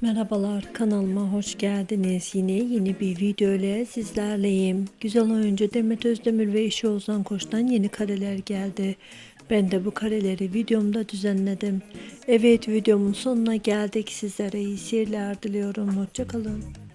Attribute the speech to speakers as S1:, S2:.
S1: Merhabalar kanalıma hoş geldiniz. Yine yeni bir video ile sizlerleyim. Güzel oyuncu Demet Özdemir ve eşi Ozan Koç'tan yeni kareler geldi. Ben de bu kareleri videomda düzenledim. Evet videomun sonuna geldik. Sizlere iyi seyirler diliyorum. Hoşçakalın.